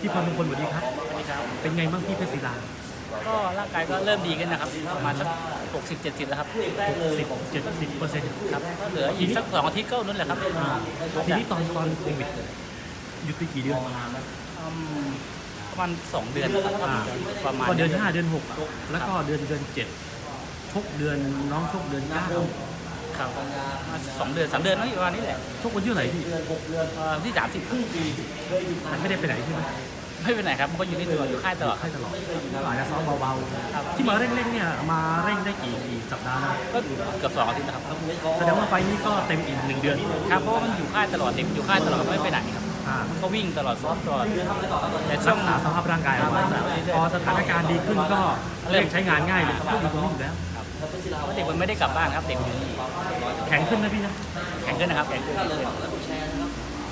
พี่พรมงคลสวัสดีครับสวัสดีครับ เป็นไงบ้างพี่เพชรศิลา ก็ร่างกายก็เริ่มดีขึ้นนะครับประมาณสัก60 70 แล้วครับสิบเจ็ดสิบเปอร์เซ็นต์ครับก็เหลืออีกสักสองอาทิตย์ก็นั่นแหละครับทีนี้ตอนตอนโควิดหยุดไปกี่เดือนอืมประมาณสองเดือนนะครับอ่าประมาณก็เดือนห้าเดือนหกอะแล้วก็เดือนเดือนเจ็ดชกเดือนน้องชกเดือนเก้า ครับประมาณสองเดือนสามเดือนนั่นประมาณนี้แหละชกวันที่เท่าไหร่พี่เอ่อที่สามสิบไม่ได้ไปไหนใช่ไหมไม่เป็นไรครับมันก็อยู่ในตัวอยู่ค่ายตลอดให้ตลอดอาจจะซ้อมเบาๆที่มาเร่งๆเนี่ยมาเร่งได้กี่กี่สัปดาห์แล้วก็เกือบสองอาทิตย์นะครับแสดงว่าไฟล์นี้ก็เต็มอีกหนึ่งเดือนครับเพราะว่ามันอยู่ค่ายตลอดเด็กอยู่ค่ายตลอดไม่ไปไหนครับอ่าก็วิ่งตลอดซ้อมตลอดแต่ช่รัวงกษาสภาพร่างกายเอาไว้พอสถานการณ์ดีขึ้นก็เริ่มใช้งานง่ายเลยก็ดีตรงนี้อยู่แล้วเพราะเด็กมันไม่ได้กลับบ้านครับเด็กอยู่นี่แข็งขึ้นนะพี่นะแข็งขึ้นนะครับแข็งขึ้น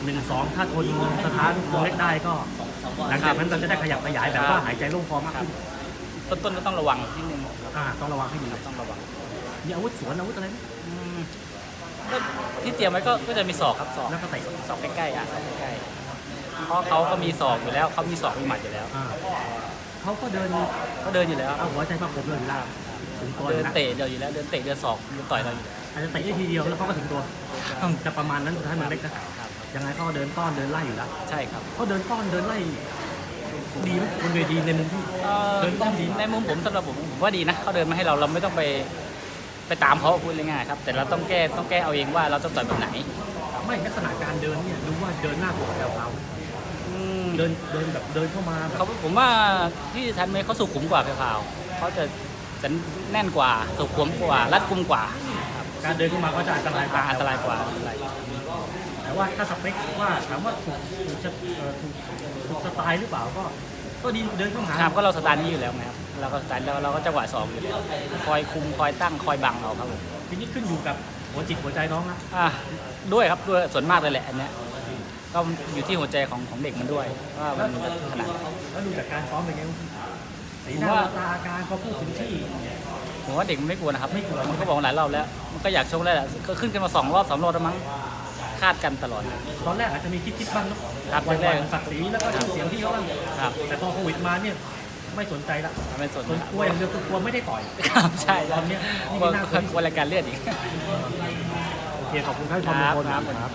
หนึ่งสองถ้าทนสถานวงเล็กได้ก็หลังจากนั้นเราจะได้ขยับขยายแบบว่าหายใจโล่งคอมากขึ้นต้นต้นก็ต้องระวังนิดนึงอ่าต้องระวังให้ดีต้องระวังมีอาวุธสวนอาวุธอะไรไหมที่เตรียมไว้ก็ก็จะมีศอกครับศอกแล้วก็เตะศอกใกล้ๆอะศอกใกล้ๆเพราะเขาก็มีศอกอยู่แล้วเขามีศอกมีหมัดอยู่แล้ว เขาก็เดินเขาเดินอยู่แล้วเอาหัวใจมาผมเลยล่างถึงตัวเดินนะเตะเดียวอยู่แล้วเดินเตะเดินศอกเดินต่อยเราอยู่แล้วอาจจะเตะได้ทีเดียวแล้วเขาก็ถึงตัวจะประมาณนั้นสุดท้ายมันเล็กนะยังไงเขาก็เดินต้อนเดินไล่อยู่แล้วใช่ครับเขาเดินต้อนเดินไล่ดีไหมบนเวทีในมุมที่เอ่อเดินต้อนดีในมุมผมสำหรับผมผมว่าดีนะเขาเดินมาให้เราเราไม่ต้องไปไปตามเขาพูดง่ายๆครับ แต่เราต้องแก้ต้องแก้เอาเองว่าเราต้องต่อยแบบไหน ไม่ลักษณะการเดินเนี่ยดูว่าเดินหน้ากว่าแถวเราอื มเดินเดินแบบเดินเข้ามาแบบเขาผมว่าที่ทันเมย์เขาสุขุมกว่าเพลาวๆเขาจะจะแน่นกว่าสุขุมกว่ารัดกุมกว่าการเดินเข้ามาก็จะอันตรายกว่าอันตรายกว่าอันตรายกว่าแต่ว่าถ้าสเปคว่าถามว่าถูกถูกจะเอ่อถูกถูกสไตล์หรือเปล่าก็ก็ดีเดินเข้าหาครับก็เราสไตล์นี้อยู่แล้วไงครับเราก็สไตล์เราเราก็จังหวะสองอยู่แล้วคอยคุมคอยตั้งคอยบังเราครับผมทีนี้ขึ้นอยู่กับหัวจิตหัวใจน้องนะอะด้วยครับด้วยส่วนมากเลยแหละอันเนี้ย ก็อยู่ที่หัวใจของของเด็กมันด้วย ว่ามันจะขนาดไหนแล้วดูจากการซ้อมเป็นไงบ้างสีหผมน้าว่าตาอาการพอพูดถึงที่ผมว่าเด็กมันไม่กลัวนะครับไม่กลัวมันก็บอกหลายรอบแล้ว มันก็อยากชกแล้วแหละก็ขึ้นกันมาสองรอบสามรอบแล้วมั้งคาดกันตลอด ตอนแรกอาจจะมีคิดๆบ้างเนอะครับวันแรกๆศักดิ์ศรีแล้วก็ชื่อเสียงที่เขาบ้างครับ แต่พอโควิดมาเนี่ยไม่สนใจละมันไม่สนส่วนกลัวอย่างเดียวคือกลัวไม่ได้ต่อยครับใช่ตอนเนี้ยนี่กลัวน่ากลัวที่สุดกลัวรายการเลือดอีกโอเคขอบคุณครับครับขอบคุณครับครับ